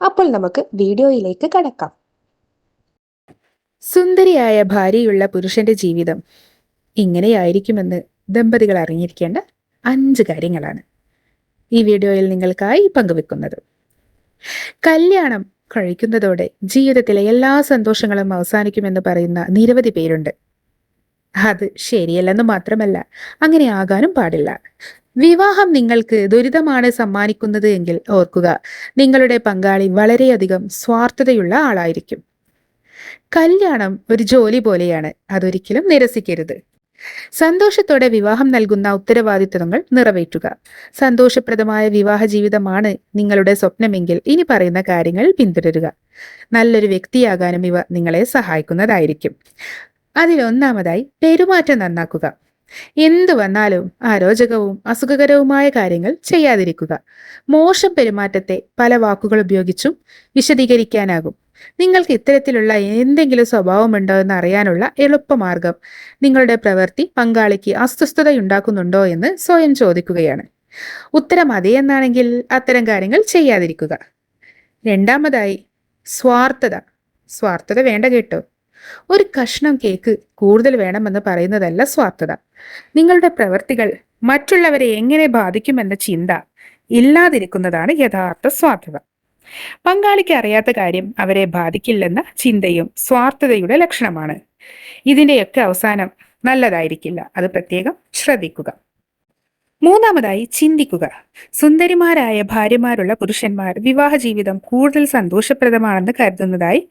അപ്പോൾ നമുക്ക് വീഡിയോയിലേക്ക് കടക്കാം. സുന്ദരിയായ ഭാര്യയുള്ള പുരുഷന്റെ ജീവിതം ഇങ്ങനെയായിരിക്കുമെന്ന് ദമ്പതികൾ അറിഞ്ഞിരിക്കേണ്ട അഞ്ച് കാര്യങ്ങളാണ് ഈ വീഡിയോയിൽ നിങ്ങൾക്കായി പങ്കുവെക്കുന്നത്. കല്യാണം കഴിക്കുന്നതോടെ ജീവിതത്തിലെ എല്ലാ സന്തോഷങ്ങളും അവസാനിക്കുമെന്ന് പറയുന്ന നിരവധി പേരുണ്ട്. അത് ശരിയല്ലെന്ന് മാത്രമല്ല അങ്ങനെ ആകാനും പാടില്ല. വിവാഹം നിങ്ങൾക്ക് ദുരിതമാണ് സമ്മാനിക്കുന്നത് എങ്കിൽ ഓർക്കുക നിങ്ങളുടെ പങ്കാളി വളരെയധികം സ്വാർത്ഥതയുള്ള ആളായിരിക്കും. കല്യാണം ഒരു ജോലി പോലെയാണ് അതൊരിക്കലും നിരസിക്കരുത്. സന്തോഷത്തോടെ വിവാഹം നൽകുന്ന ഉത്തരവാദിത്തങ്ങൾ നിറവേറ്റുക. സന്തോഷപ്രദമായ വിവാഹ ജീവിതമാണ് നിങ്ങളുടെ സ്വപ്നമെങ്കിൽ ഇനി പറയുന്ന കാര്യങ്ങൾ പിന്തുടരുക. നല്ലൊരു വ്യക്തിയാകാനും ഇവ നിങ്ങളെ സഹായിക്കുന്നതായിരിക്കും. അതിലൊന്നാമതായി പെരുമാറ്റം നന്നാക്കുക. എന്തു വന്നാലും അരോചകവും അസുഖകരവുമായ കാര്യങ്ങൾ ചെയ്യാതിരിക്കുക. മോശം പെരുമാറ്റത്തെ പല വാക്കുകൾ ഉപയോഗിച്ചും വിശദീകരിക്കാനാകും. നിങ്ങൾക്ക് ഇത്തരത്തിലുള്ള എന്തെങ്കിലും സ്വഭാവമുണ്ടോ എന്ന് അറിയാനുള്ള എളുപ്പമാർഗം നിങ്ങളുടെ പ്രവൃത്തി പങ്കാളിക്ക് അസ്വസ്ഥതയുണ്ടാക്കുന്നുണ്ടോ എന്ന് സ്വയം ചോദിക്കുകയാണ്. ഉത്തരം അതേ എന്നാണെങ്കിൽ അത്തരം കാര്യങ്ങൾ ചെയ്യാതിരിക്കുക. രണ്ടാമതായി സ്വാർത്ഥത. സ്വാർത്ഥത വേണ്ട കേട്ടോ. ഒരു കഷ്ണം കേക്ക് കൂടുതൽ വേണമെന്ന് പറയുന്നതല്ല സ്വാർത്ഥത. നിങ്ങളുടെ പ്രവൃത്തികൾ മറ്റുള്ളവരെ എങ്ങനെ ബാധിക്കുമെന്ന ചിന്ത ഇല്ലാതിരിക്കുന്നതാണ് യഥാർത്ഥ സ്വാർത്ഥത. പങ്കാളിക്ക് അറിയാത്ത കാര്യം അവരെ ബാധിക്കില്ലെന്ന ചിന്തയും സ്വാർത്ഥതയുടെ ലക്ഷണമാണ്. ഇതിന്റെയൊക്കെ അവസാനം നല്ലതായിരിക്കില്ല. അത് പ്രത്യേകം ശ്രദ്ധിക്കുക. മൂന്നാമതായി ചിന്തിക്കുക. സുന്ദരിമാരായ ഭാര്യമാരുള്ള പുരുഷന്മാർ വിവാഹ ജീവിതം കൂടുതൽ സന്തോഷപ്രദമാണെന്ന് കരുതുന്നതായി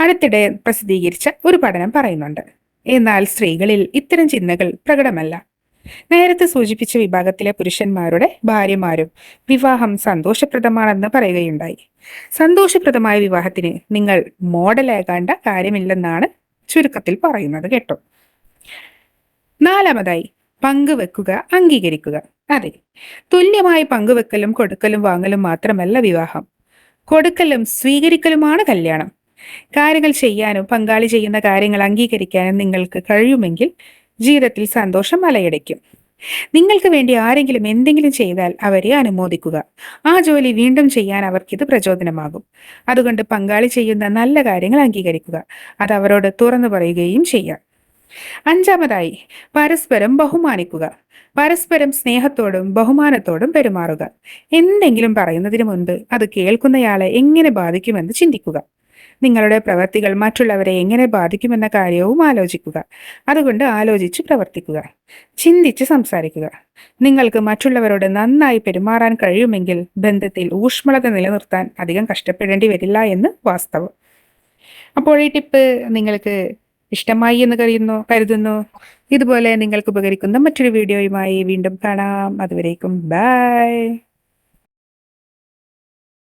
അടുത്തിടെ പ്രസിദ്ധീകരിച്ച ഒരു പഠനം പറയുന്നുണ്ട്. എന്നാൽ സ്ത്രീകളിൽ ഇത്തരം ചിന്തകൾ പ്രകടമല്ല. നേരത്തെ സൂചിപ്പിച്ച വിഭാഗത്തിലെ പുരുഷന്മാരുടെ ഭാര്യമാരും വിവാഹം സന്തോഷപ്രദമാണെന്ന് പറയുകയുണ്ടായി. സന്തോഷപ്രദമായ വിവാഹത്തിന് നിങ്ങൾ മോഡലാകേണ്ട കാര്യമില്ലെന്നാണ് ചുരുക്കത്തിൽ പറയുന്നത് കേട്ടോ. നാലാമതായി പങ്കുവെക്കുക അംഗീകരിക്കുക. അതെ തുല്യമായി പങ്കുവെക്കലും കൊടുക്കലും വാങ്ങലും മാത്രമല്ല വിവാഹം. കൊടുക്കലും സ്വീകരിക്കലുമാണ് കല്യാണം. കാര്യങ്ങൾ ചെയ്യാനും പങ്കാളി ചെയ്യുന്ന കാര്യങ്ങൾ അംഗീകരിക്കാനും നിങ്ങൾക്ക് കഴിയുമെങ്കിൽ ജീവിതത്തിൽ സന്തോഷം അലയടയ്ക്കും നിങ്ങൾക്ക് വേണ്ടി ആരെങ്കിലും എന്തെങ്കിലും ചെയ്താൽ അവരെ അനുമോദിക്കുക. ആ ജോലി വീണ്ടും ചെയ്യാൻ അവർക്കിത് പ്രചോദനമാകും. അതുകൊണ്ട് പങ്കാളി ചെയ്യുന്ന നല്ല കാര്യങ്ങൾ അംഗീകരിക്കുക. അത് അവരോട് തുറന്നു പറയുകയും ചെയ്യാം. അഞ്ചാമതായി പരസ്പരം ബഹുമാനിക്കുക. പരസ്പരം സ്നേഹത്തോടും ബഹുമാനത്തോടും പെരുമാറുക. എന്തെങ്കിലും പറയുന്നതിന് മുൻപ് അത് കേൾക്കുന്നയാളെ എങ്ങനെ ബാധിക്കുമെന്ന് ചിന്തിക്കുക. നിങ്ങളുടെ പ്രവർത്തികൾ മറ്റുള്ളവരെ എങ്ങനെ ബാധിക്കുമെന്ന കാര്യവും ആലോചിക്കുക. അതുകൊണ്ട് ആലോചിച്ച് പ്രവർത്തിക്കുക. ചിന്തിച്ച് സംസാരിക്കുക. നിങ്ങൾക്ക് മറ്റുള്ളവരോട് നന്നായി പെരുമാറാൻ കഴിയുമെങ്കിൽ ബന്ധത്തിൽ ഊഷ്മളത നിലനിർത്താൻ അധികം കഷ്ടപ്പെടേണ്ടി വരില്ല എന്ന് വാസ്തവം. അപ്പോൾ ഈ ടിപ്പ് നിങ്ങൾക്ക് ഇഷ്ടമായി എന്ന് കരുതുന്നു കരുതുന്നു. ഇതുപോലെ നിങ്ങൾക്ക് ഉപകരിക്കുന്ന മറ്റൊരു വീഡിയോയുമായി വീണ്ടും കാണാം. അതുവരേക്കും ബൈ.